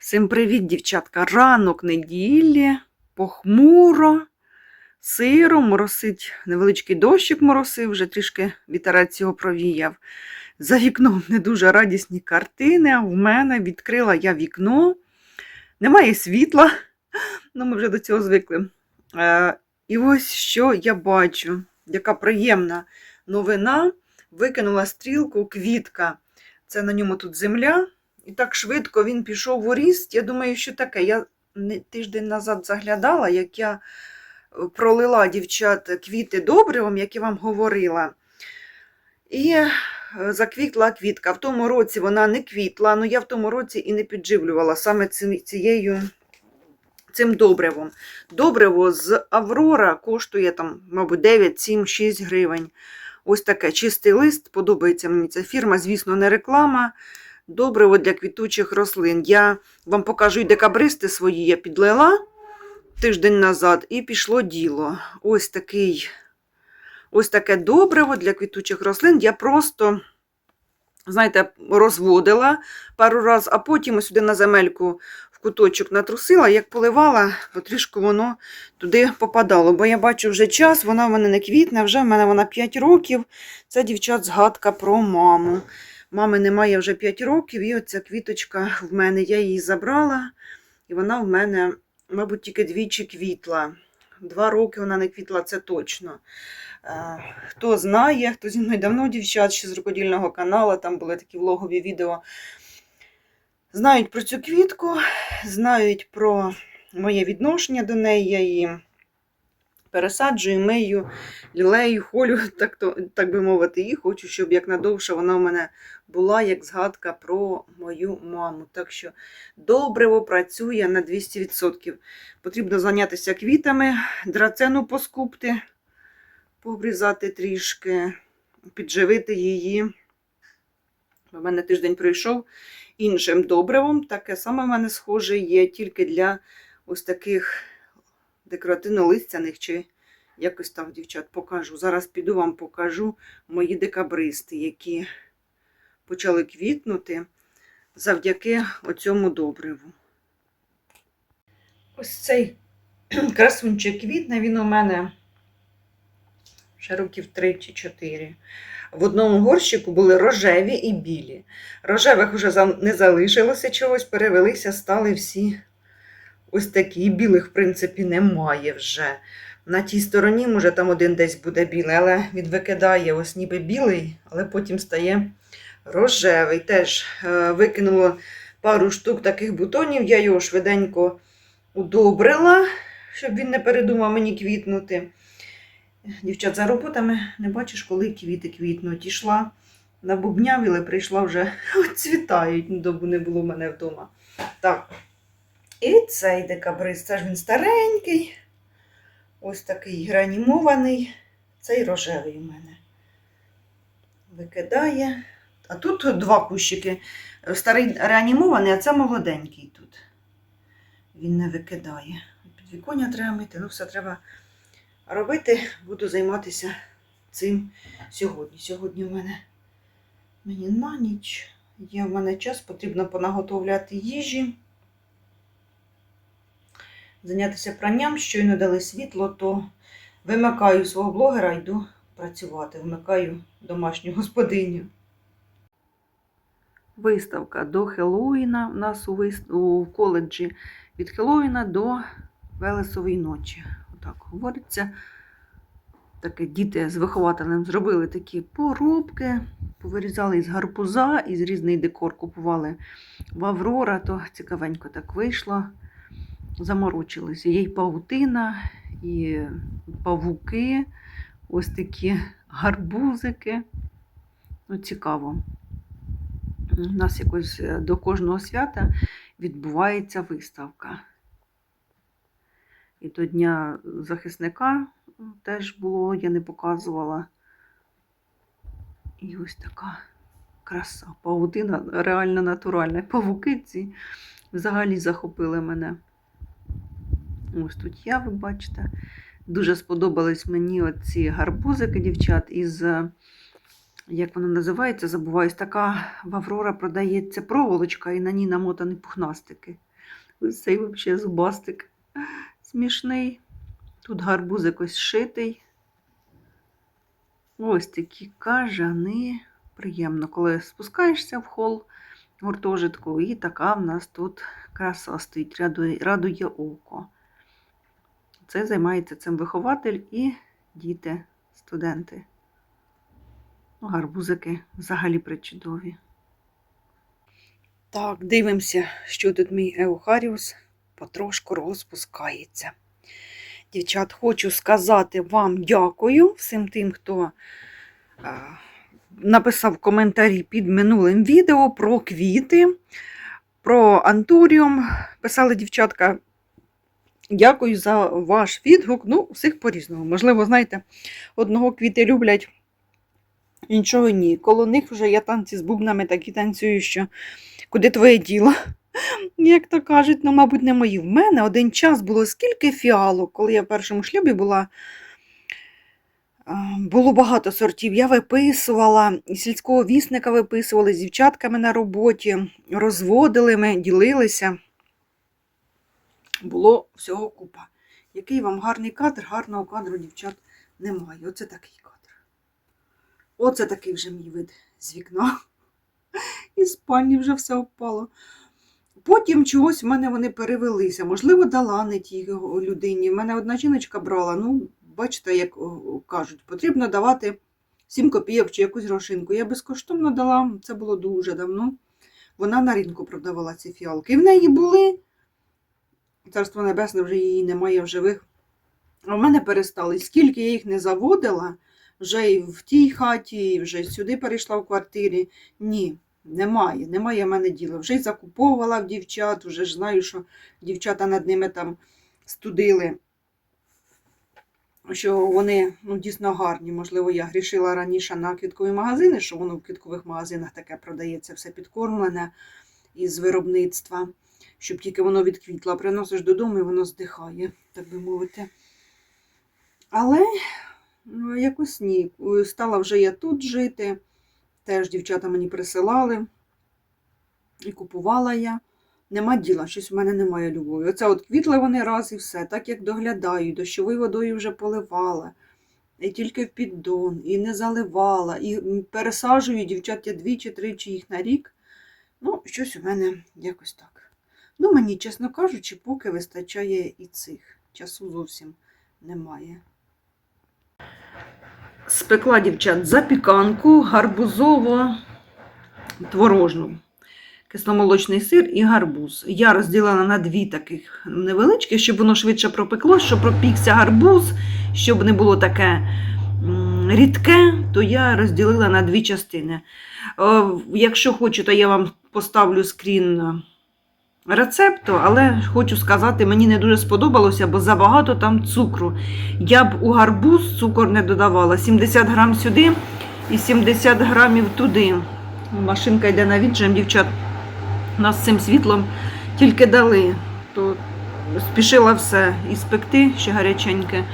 Всім привіт, дівчатка! Ранок неділі, похмуро, сиро, моросить невеличкий дощик моросив, вже трішки вітерець його провіяв. За вікном не дуже радісні картини. В мене відкрила я вікно, немає світла, ну ми вже до цього звикли. Е, і ось що я бачу, яка приємна новина. Викинула стрілку квітка. Це на ньому тут земля. І так швидко він пішов у ріст. Я думаю, що таке. Я тиждень назад заглядала, як я е, пролила дівчат квіти добривом, як я вам говорила. І е, заквітла квітка. В тому році вона не квітла, але я в тому році і не підживлювала саме цією. Цим добривом. Добриво з Аврора коштує там, мабуть, 9, 7, 6 гривень. Ось таке чистий лист. Подобається мені ця фірма, звісно, не реклама добриво для квітучих рослин. Я вам покажу і декабристи свої я підлила тиждень назад, і пішло діло. Ось такий, ось таке добриво для квітучих рослин. Я просто, знаєте, розводила пару разів, а потім сюди на земельку в куточок натрусила, як поливала, то трішки воно туди попадало. Бо я бачу вже час, вона в мене не квітне, вже в мене вона 5 років. Це дівчат згадка про маму. Мами немає вже 5 років, і оця квіточка в мене, я її забрала, і вона в мене, мабуть, тільки двічі квітла. Два роки вона не квітла, це точно. Е, Хто знає, хто зі мною давно дівчат ще з рукодільного каналу, там були такі влогові відео. Знають про цю квітку, знають про моє відношення до неї. Я її пересаджую, мию, лілею, холю, так, то, так би мовити, і хочу, щоб якнадовше вона в мене була як згадка про мою маму. Так що добриво працює на 200%. Потрібно зайнятися квітами, драцену поскупти, пообрізати трішки, підживити її. У мене тиждень пройшов іншим добривом. Таке саме в мене схоже є тільки для ось таких декоративно-листяних чи якось так, дівчат, покажу. Зараз піду вам покажу мої декабристи, які почали квітнути завдяки оцьому добриву. Ось цей красунчик квітне, він у мене ще років 3 чи 4. В одному горщику були рожеві і білі. Рожевих вже не залишилося чогось, перевелися, стали всі ось такі. Білих, в принципі, немає вже. На тій стороні, може, там один десь буде білий, але він викидає ось ніби білий, але потім стає рожевий. Теж е, викинуло пару штук таких бутонів, я його швиденько удобрила, щоб він не передумав мені квітнути. Дівчат, за роботами не бачиш, коли квіти квітнуть. Ішла на бубнявіли, прийшла вже цвітають, добу не було в мене вдома. Так. І цей декабрист, це ж він старенький, ось такий реанімований, цей рожевий у мене. Викидає. А тут два кущики. Старий реанімований, а це молоденький тут. Він не викидає. Підвіконня треба мити, ну все треба робити. Буду займатися цим сьогодні. Сьогодні в мене мені на ніч. Є в мене час, потрібно понаготовляти їжі. Зайнятися пранням, щойно дали світло, то вимикаю свого блогера, йду працювати, вмикаю домашню господиню. Виставка до Хеллоуіна. У нас у, вис... у коледжі від Хеллоуіна до Велесової ночі. Отак говориться. Таке діти з вихователем зробили такі поробки, повирізали із гарбуза, із різний декор купували в Аврора, то цікавенько так вийшло. Заморочилися. Є й павутина, і павуки, ось такі гарбузики. Ну, цікаво. У нас якось е, до кожного свята відбувається виставка. І до Дня захисника теж було, я не показувала. І ось така краса. Павутина реально натуральна. Павуки ці взагалі захопили мене. Ось тут я, ви бачите. Дуже сподобались мені оці гарбузики, дівчат, із, е, як воно називається, забуваюсь, така в Аврора продається проволочка і на ній намотані пухнастики. Ось цей взагалі зубастик смішний. Тут гарбузик ось шитий. Ось такі кажани. Приємно, коли спускаєшся в хол гуртожитку, і така в нас тут краса стоїть, радує, радує око. Це займається цим вихователь і діти, студенти. Ну, гарбузики взагалі причудові. Так, дивимося, що тут мій Еухаріус потрошку розпускається. Дівчат, хочу сказати вам дякую всім тим, хто е, написав коментарі під минулим відео про квіти, про антуріум. Писали дівчатка. Дякую за ваш відгук. Ну, всіх по-різному. Можливо, знаєте, одного квіти люблять, іншого ні. Коло них вже я танці з бубнами такі танцюю, що куди твоє діло? Як то кажуть, ну, мабуть, не мої. В мене один час було скільки фіалок, коли я в першому шлюбі була. Було багато сортів. Я виписувала, сільського вісника виписували з дівчатками на роботі, розводили ми, ділилися. Було всього купа. Який вам гарний кадр, гарного кадру, дівчат, немає. Оце такий кадр. Оце такий вже мій вид з вікна. І спальні вже все впало. Потім чогось в мене вони перевелися. Можливо, дала не тій людині. В мене одна жіночка брала. Ну, бачите, як кажуть, потрібно давати 7 копійок чи якусь грошинку. Я безкоштовно дала, це було дуже давно. Вона на ринку продавала ці фіалки. І в неї були. Царство Небесне вже її немає в живих. А в мене перестали. Скільки я їх не заводила, вже і в тій хаті, і вже сюди перейшла в квартирі. Ні, немає, немає в мене діла. Вже й закуповувала в дівчат, вже ж знаю, що дівчата над ними там студили, що вони ну, дійсно гарні. Можливо, я грішила раніше на квіткові магазини, що воно в квіткових магазинах таке продається, все підкормлене із виробництва, щоб тільки воно відквітло. Приносиш додому і воно здихає, так би мовити. Але ну, якось ні. Стала вже я тут жити. Теж дівчата мені присилали і купувала я. Нема діла, щось в мене немає любові. Оце от квітли вони раз і все, так як доглядаю, дощовою водою вже поливала, і тільки в піддон, і не заливала, і пересаджую дівчат двічі-тричі їх на рік. Ну, щось у мене якось так. Ну, мені, чесно кажучи, поки вистачає і цих. Часу зовсім немає. Спекла дівчат запіканку, гарбузово творожну, кисломолочний сир і гарбуз. Я розділила на дві таких невеличкі, щоб воно швидше пропекло, щоб пропікся гарбуз, щоб не було таке рідке, то я розділила на дві частини. Е, Якщо хочете, я вам поставлю скрін рецепту, але хочу сказати, мені не дуже сподобалося, бо забагато там цукру. Я б у гарбуз цукор не додавала. 70 грам сюди і 70 грамів туди. Машинка йде на віджим, дівчат. Нас цим світлом тільки дали. То спішила все і спекти ще гаряченьке,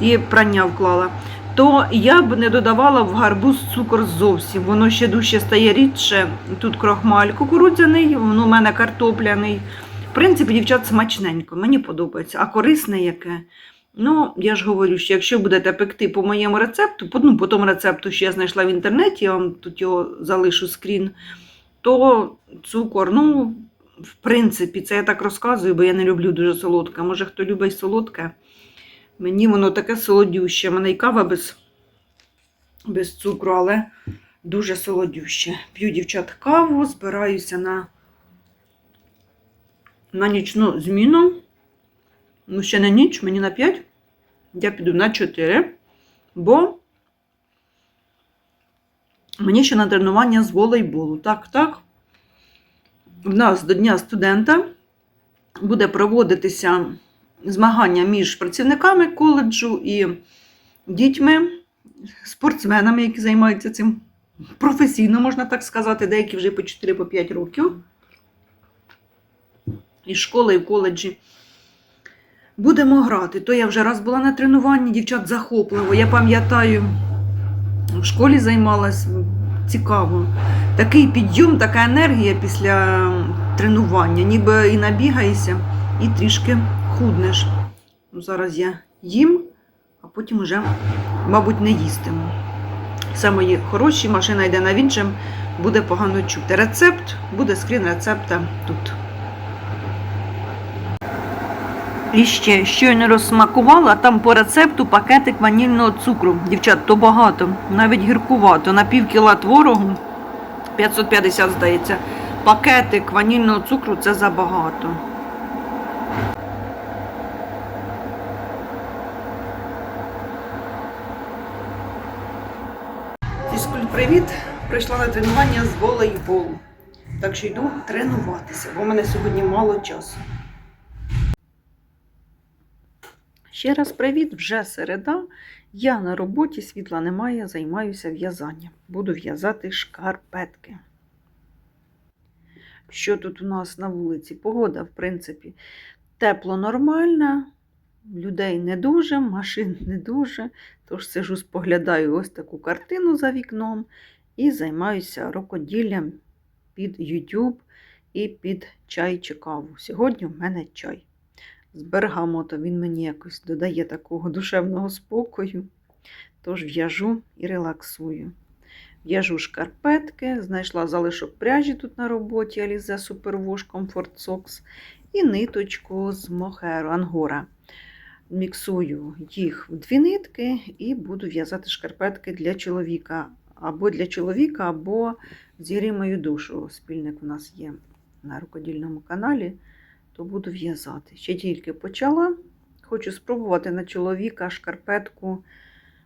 і прання вклала. То я б не додавала в гарбуз цукор зовсім. Воно ще дужче стає рідше. Тут крохмаль кукурудзяний, воно у мене картопляний. В принципі, дівчат, смачненько, мені подобається. А корисне яке. Ну, я ж говорю, що якщо будете пекти по моєму рецепту, ну, по тому рецепту, що я знайшла в інтернеті, я вам тут його залишу скрін, то цукор, ну, в принципі, це я так розказую, бо я не люблю дуже солодке. Може, хто любить солодке, мені воно таке солодюще. У мене і кава без, без цукру, але дуже солодюще. П'ю, дівчат, каву, збираюся на, на нічну зміну. Ну, ще не ніч, мені на 5. Я піду на 4, бо мені ще на тренування з волейболу. Так, так. В нас до Дня студента буде проводитися змагання між працівниками коледжу і дітьми, спортсменами, які займаються цим професійно, можна так сказати, деякі вже по 4-5 років. І школи, і в коледжі. Будемо грати. То я вже раз була на тренуванні, дівчат захопливо. Я пам'ятаю, в школі займалась цікаво. Такий підйом, така енергія після тренування, ніби і набігаєшся, і трішки худнеш. Ну, зараз я їм, а потім вже, мабуть, не їстиму. Все мої хороші, машина йде на віджим, буде погано чути. Рецепт, буде скрін рецепта тут. І ще щойно розсмакувала, там по рецепту пакетик ванільного цукру. Дівчат, то багато, навіть гіркувато. На пів кіла творогу 550, здається. Пакетик ванільного цукру це забагато. Привіт! Прийшла на тренування з волейболу. Так що йду тренуватися, бо в мене сьогодні мало часу. Ще раз привіт, вже середа. Я на роботі, світла немає, займаюся в'язанням. Буду в'язати шкарпетки. Що тут у нас на вулиці? Погода, в принципі, тепло нормальна, людей не дуже, машин не дуже. Тож сижу, споглядаю ось таку картину за вікном і займаюся рукоділлям під YouTube і під чай чи каву. Сьогодні в мене чай з бергамоту. Він мені якось додає такого душевного спокою. Тож в'яжу і релаксую. В'яжу шкарпетки, знайшла залишок пряжі тут на роботі Alize Superwash Comfort Socks і ниточку з мохеру Ангора. Міксую їх в дві нитки і буду в'язати шкарпетки для чоловіка. Або для чоловіка, або зігрій мою душу. Спільник у нас є на рукодільному каналі то буду в'язати. Ще тільки почала. Хочу спробувати на чоловіка шкарпетку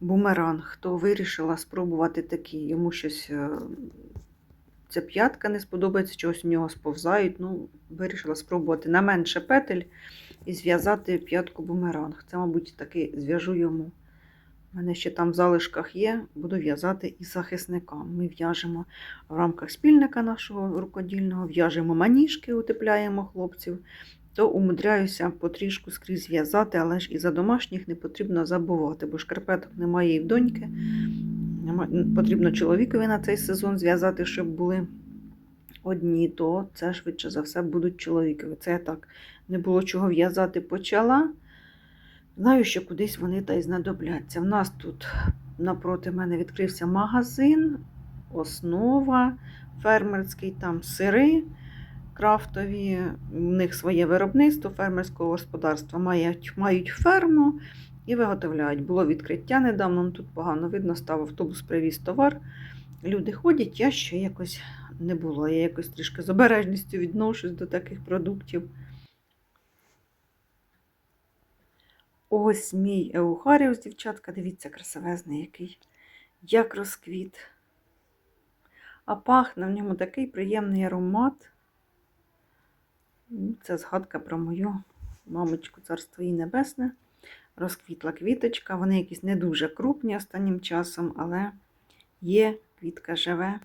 бумеранг. То вирішила спробувати такий. Йому щось е, ця п'ятка не сподобається, чогось у нього сповзають. Ну, вирішила спробувати на менше петель і зв'язати п'ятку бумеранг. Це, мабуть, таки зв'яжу йому. У мене ще там в залишках є, буду в'язати і захисникам. Ми в'яжемо в рамках спільника нашого рукодільного, в'яжемо маніжки, утепляємо хлопців, то умудряюся потрішку скрізь в'язати, але ж і за домашніх не потрібно забувати, бо шкарпеток немає і в доньки. Потрібно чоловікові на цей сезон зв'язати, щоб були одні, то це швидше за все будуть чоловікові. Це я так не було чого в'язати, почала. Знаю, що кудись вони та й знадобляться. В нас тут напроти мене відкрився магазин, основа фермерський, там сири крафтові. У них своє виробництво фермерського господарства. Мають, мають ферму і виготовляють. Було відкриття недавно, ну, тут погано видно, став автобус, привіз товар. Люди ходять, я ще якось не було. Я якось трішки з обережністю відношусь до таких продуктів. Ось мій еухаріус, дівчатка, дивіться, красивезний який, як розквіт. А пахне в ньому такий приємний аромат. Ну, Це згадка про мою мамочку, царство їй небесне. Розквітла квіточка. Вони якісь не дуже крупні останнім часом, але є, квітка живе.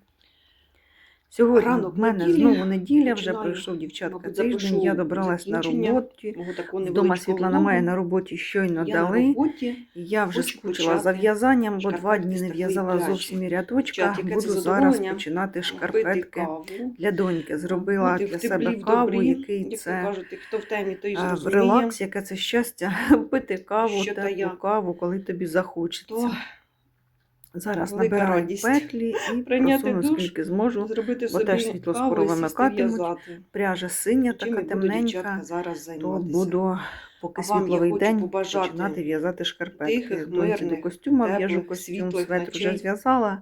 Сьогодні Ранок в мене неділі. знову неділя, вже пройшов дівчатка тиждень. Я добралась на роботі. Вдома невеличкого світла немає, влогу. на роботі щойно Я дали. роботі. Я вже Хочу скучила за в'язанням, бо два дні не в'язала зовсім і рядочка. Буду зараз починати шкарпетки для доньки. Зробила для себе каву, добрі. який Як це релакс, яке це щастя, пити каву, теплу каву, коли тобі захочеться. Зараз велика набираю радість. петлі і Прийняти просуну душ, скільки зможу. зробити бо собі теж світло каву скоро вимикатимуть. Пряжа синя, Чим така темненька. зараз То буду, поки А світловий день, починати в'язати шкарпетки. тихих, Доньці до костюма в'яжу костюм, светр вже зв'язала,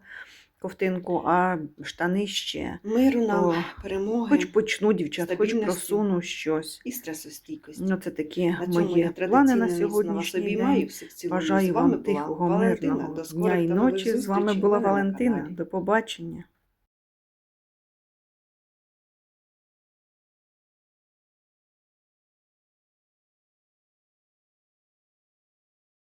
ковтинку, а штани ще. Миру нам, О, перемоги Хоч почну, дівчат, хоч просуну щось. і стресостійкості. Ну, це такі На мої плани на сьогоднішній день. Маю Всіх Бажаю вами вам тихого, мирного дня і ночі. З вами була Валентина. До побачення.